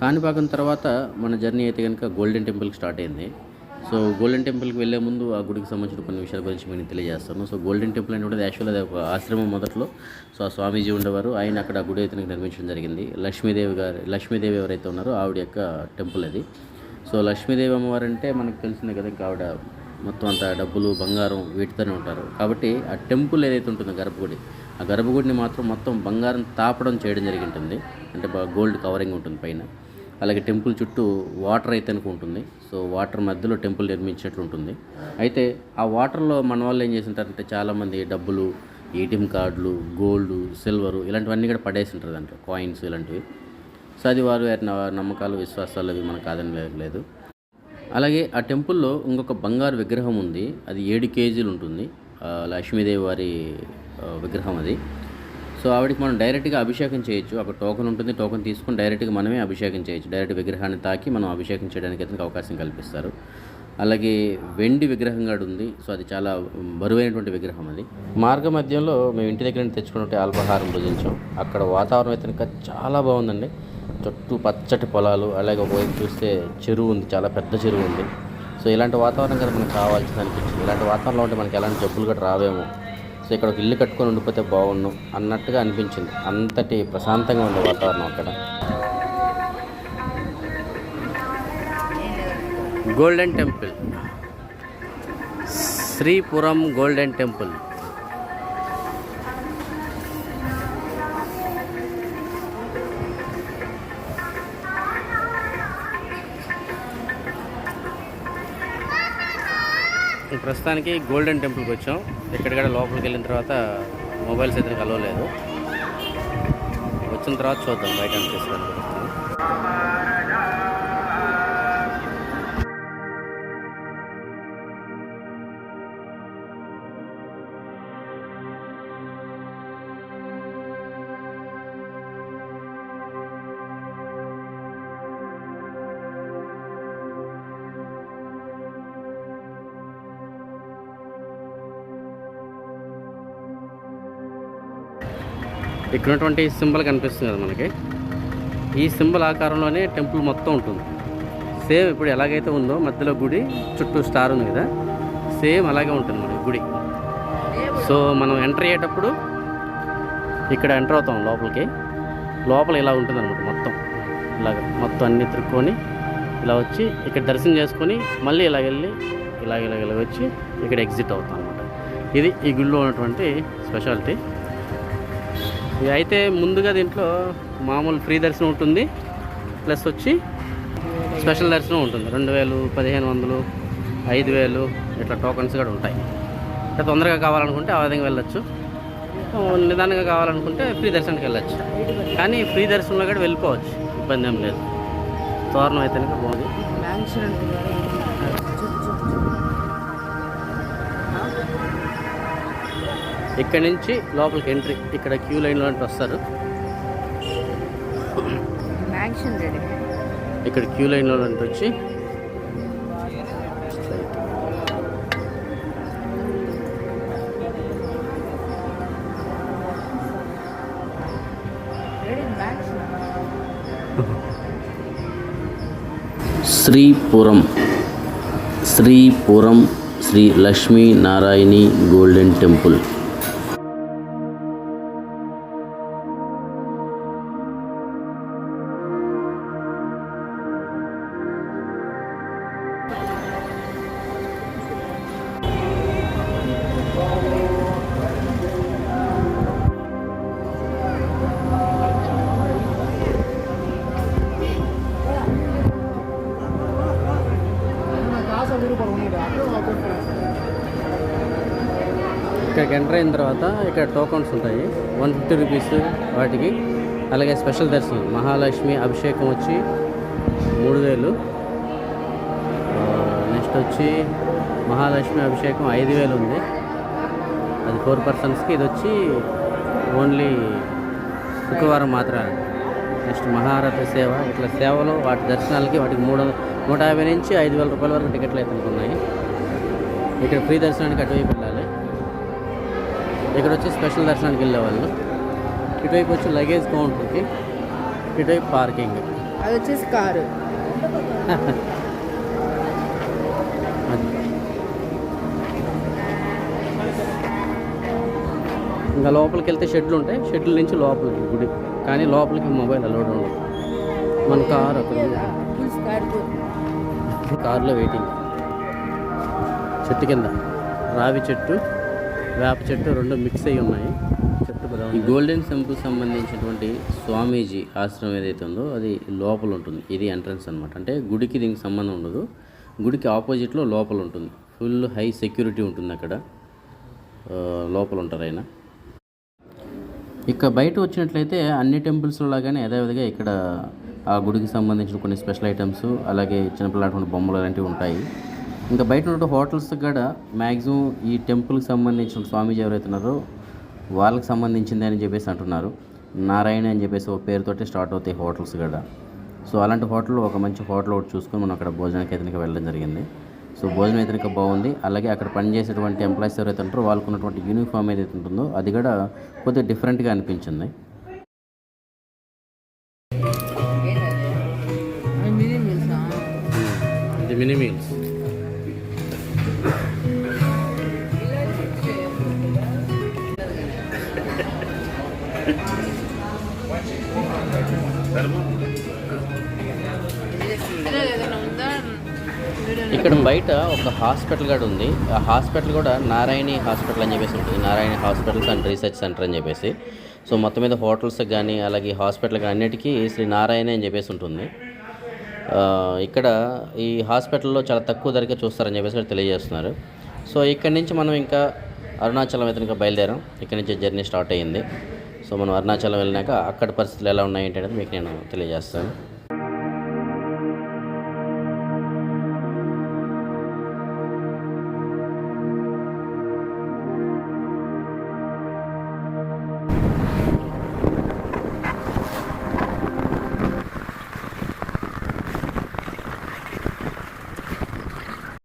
కాణిపాకం తర్వాత మన జర్నీ అయితే కనుక గోల్డెన్ టెంపుల్కి స్టార్ట్ అయింది. సో గోల్డెన్ టెంపుల్కి వెళ్ళే ముందు ఆ గుడికి సంబంధించిన కొన్ని విషయాల గురించి మేము తెలియజేస్తాను. సో గోల్డెన్ టెంపుల్ అనేది కూడా యాక్చువల్ అది ఒక ఆశ్రమం మొదట్లో. సో ఆ స్వామీజీ ఉండేవారు. ఆయన అక్కడ ఆ గుడి అయితే నిర్మించడం జరిగింది. లక్ష్మీదేవి గారు లక్ష్మీదేవి ఎవరైతే ఉన్నారో ఆవిడ యొక్క టెంపుల్ అది. సో లక్ష్మీదేవి అమ్మవారు అంటే మనకు తెలిసిందే కదా ఇంకా ఆవిడ మొత్తం అంత డబ్బులు బంగారం వీటితోనే ఉంటారు. కాబట్టి ఆ టెంపుల్ ఏదైతే ఉంటుందో గర్భగుడి ఆ గర్భగుడిని మాత్రం మొత్తం బంగారం తాపడం చేయడం జరిగి ఉంటుంది అంటే గోల్డ్ కవరింగ్ ఉంటుంది పైన. అలాగే టెంపుల్ చుట్టూ వాటర్ అయితే కనుక ఉంటుంది. సో వాటర్ మధ్యలో టెంపుల్ నిర్మించినట్లు ఉంటుంది. అయితే ఆ వాటర్లో మన వాళ్ళు ఏం చేసింటారంటే చాలామంది డబ్బులు ఏటీఎం కార్డులు గోల్డ్ సిల్వరు ఇలాంటివన్నీ కూడా పడేసి ఉంటారు దాంట్లో. కాయిన్స్ ఇలాంటివి. సో అది వారు నమ్మకాలు విశ్వాసాలు అవి మనకు కాదని లేదు అలాగే ఆ టెంపుల్లో ఇంకొక బంగారు విగ్రహం ఉంది. అది ఏడు కేజీలు ఉంటుంది. లక్ష్మీదేవి వారి విగ్రహం అది. సో ఆవిడకి మనం డైరెక్ట్గా అభిషేకం చేయొచ్చు. అక్కడ టోకన్ ఉంటుంది. టోకన్ తీసుకొని డైరెక్ట్గా మనమే అభిషేకం చేయొచ్చు. డైరెక్ట్ విగ్రహాన్ని తాకి మనం అభిషేకం చేయడానికి అతనికి అవకాశం కల్పిస్తారు. అలాగే వెండి విగ్రహం కూడా ఉంది. సో అది చాలా బరువైనటువంటి విగ్రహం అది. మార్గ మధ్యంలో మేము ఇంటి దగ్గర నుంచి తెచ్చుకున్నట్టు అల్పాహారం భుజించాం. అక్కడ వాతావరణం అయితే కనుక చాలా బాగుందండి. చుట్టూ పచ్చటి పొలాలు అలాగే ఒకవైపు చూస్తే చెరువు ఉంది. చాలా పెద్ద చెరువు ఉంది. సో ఇలాంటి వాతావరణం కదా మనకు కావాల్సింది అనిపించింది. ఇలాంటి వాతావరణంలో ఉంటే మనకి ఎలాంటి జబ్బులు కూడా రావేమో. సో ఇక్కడ ఒక ఇల్లు కట్టుకొని ఉండిపోతే బాగుండు అన్నట్టుగా అనిపించింది. అంతటి ప్రశాంతంగా ఉండే వాతావరణం అక్కడ. Golden temple. Sripuram golden temple. ప్రస్తుతానికి గోల్డెన్ టెంపుల్కి వచ్చాం. ఎక్కడికక్కడ లోపలికి వెళ్ళిన తర్వాత మొబైల్స్ అయితే కలవలేదు. వచ్చిన తర్వాత చూద్దాం బయట అనిపిస్తుంది ఇక్కడ ఉన్నటువంటి సింబల్ కనిపిస్తుంది కదా మనకి. ఈ సింబల్ ఆకారంలోనే టెంపుల్ మొత్తం ఉంటుంది. సేమ్ ఇప్పుడు ఎలాగైతే ఉందో మధ్యలో గుడి చుట్టూ స్టార్ ఉంది కదా. సేమ్ అలాగే ఉంటుంది మనకి గుడి. సో మనం ఎంటర్ అయ్యేటప్పుడు ఇక్కడ ఎంటర్ అవుతాం లోపలికి. లోపల ఇలా ఉంటుంది అనమాట మొత్తం. ఇలాగ మొత్తం అన్ని తిరుక్కొని ఇలా వచ్చి ఇక్కడ దర్శనం చేసుకొని మళ్ళీ ఇలా వెళ్ళి ఇలాగ ఇలాగ ఇలా వచ్చి ఇక్కడ ఎగ్జిట్ అవుతాం అనమాట ఇది ఈ గుడిలో ఉన్నటువంటి స్పెషాలిటీ. ఇది అయితే ముందుగా దీంట్లో మామూలు ఫ్రీ దర్శనం ఉంటుంది. ప్లస్ వచ్చి స్పెషల్ దర్శనం ఉంటుంది. రెండు వేలు పదిహేను వందలు ఐదు వేలు ఇట్లా టోకన్స్ కూడా ఉంటాయి. ఇట్లా తొందరగా కావాలనుకుంటే ఆ విధంగా వెళ్ళొచ్చు. నిదానంగా కావాలనుకుంటే ఫ్రీ దర్శనానికి వెళ్ళొచ్చు. కానీ ఫ్రీ దర్శనంలో కూడా వెళ్ళిపోవచ్చు. ఇబ్బంది ఏం లేదు. తోరణం అయితే బాగుంది. ఇక్కడ నుంచి లోపలికి ఎంట్రీ ఇక్కడ క్యూ లైన్లో అంటే వస్తారు. ఇక్కడ క్యూ లైన్లో అంటే వచ్చి. Sripuram. Sripuram Sri Lakshmi Narayani golden temple. ఇక్కడికి ఎంటర్ అయిన తర్వాత ఇక్కడ టోకన్స్ ఉంటాయి. వన్ ఫిఫ్టీ రూపీస్ వాటికి. అలాగే స్పెషల్ దర్శనం. మహాలక్ష్మి అభిషేకం వచ్చి మూడు వేలు నెక్స్ట్ వచ్చి మహాలక్ష్మి అభిషేకం ఐదు వేలు ఉంది. అది ఫోర్ పర్సన్స్కి. ఇది వచ్చి ఓన్లీ శుక్రవారం మాత్రమే. నెక్స్ట్ మహారథ సేవ. ఇట్లా సేవలు వాటి దర్శనాలకి వాటికి మూడు నూట యాభై నుంచి ఐదు వేల రూపాయల వరకు టికెట్లు అయితే ఉన్నాయి ఇక్కడ ఫ్రీ దర్శనానికి అటువైపు వెళ్ళాలి. ఇక్కడ వచ్చి స్పెషల్ దర్శనానికి వెళ్ళేవాళ్ళు. ఇటువైపు వచ్చి లగేజ్ కౌంటర్కి ఇటువైపు పార్కింగ్. అది వచ్చేసి కారు ఇంకా లోపలికి వెళ్తే షెడ్లు ఉంటాయి షెడ్ల నుంచి లోపలికి గుడి. కానీ లోపలికి మొబైల్ అలౌడ్ ఉండదు. మన కార్ అక్కడ కారులో వెయిటింగ్. చెట్టు కింద. రావి చెట్టు. వేప చెట్టు రెండు మిక్స్ అయ్యి ఉన్నాయి. చెట్టు ఈ గోల్డెన్ టెంపుల్ సంబంధించినటువంటి స్వామీజీ ఆశ్రమం ఏదైతే ఉందో అది లోపల ఉంటుంది. ఇది ఎంట్రన్స్ అనమాట అంటే గుడికి దీనికి సంబంధం ఉండదు. గుడికి ఆపోజిట్లో లోపల ఉంటుంది. ఫుల్ హై సెక్యూరిటీ ఉంటుంది అక్కడ. లోపల ఉంటారు ఆయన. ఇక బయట వచ్చినట్లయితే అన్ని టెంపుల్స్లో లాగానే యథావిధిగా ఇక్కడ ఆ గుడికి సంబంధించిన కొన్ని స్పెషల్ ఐటమ్స్ అలాగే చిన్నపిల్లటువంటి బొమ్మలు అలాంటివి ఉంటాయి. ఇంకా బయట ఉన్న హోటల్స్ కూడా మ్యాక్సిమం ఈ టెంపుల్కి సంబంధించిన స్వామీజీ ఎవరైతే ఉన్నారో వాళ్ళకి సంబంధించింది అని చెప్పేసి అంటున్నారు. నారాయణ అని చెప్పేసి ఒక పేరుతోటి స్టార్ట్ అవుతాయి హోటల్స్ కూడా. సో అలాంటి హోటల్ ఒక మంచి హోటల్ ఒకటి చూసుకొని మనం అక్కడ భోజనానికి అయితే వెళ్ళడం జరిగింది. సో భోజనం అయితే బాగుంది. అలాగే అక్కడ పనిచేసేటువంటి ఎంప్లాయీస్ ఎవరైతే ఉంటారో వాళ్ళకు ఉన్నటువంటి యూనిఫామ్ ఏదైతే ఉంటుందో అది కూడా కొద్దిగా డిఫరెంట్గా అనిపించింది. ఇక్కడ బయట ఒక హాస్పిటల్ కూడా ఉంది. ఆ హాస్పిటల్ కూడా నారాయణి హాస్పిటల్ అని చెప్పేసి ఉంటుంది. Narayana hospitals and research centre అని చెప్పేసి. సో మొత్తం మీద హోటల్స్ కానీ అలాగే హాస్పిటల్ కానీ అన్నిటికీ శ్రీ నారాయణ అని చెప్పేసి ఉంటుంది. ఇక్కడ ఈ హాస్పిటల్లో చాలా తక్కువ ధరకే చూస్తారని చెప్పేసి తెలియజేస్తున్నారు. సో ఇక్కడ నుంచి మనం ఇంకా అరుణాచలం అయితే ఇంకా బయలుదేరాం. ఇక్కడ నుంచి జర్నీ స్టార్ట్ అయ్యింది. సో మనం అరుణాచలం వెళ్ళినాక అక్కడ పరిస్థితులు ఎలా ఉన్నాయి ఏంటనేది మీకు నేను తెలియజేస్తాను.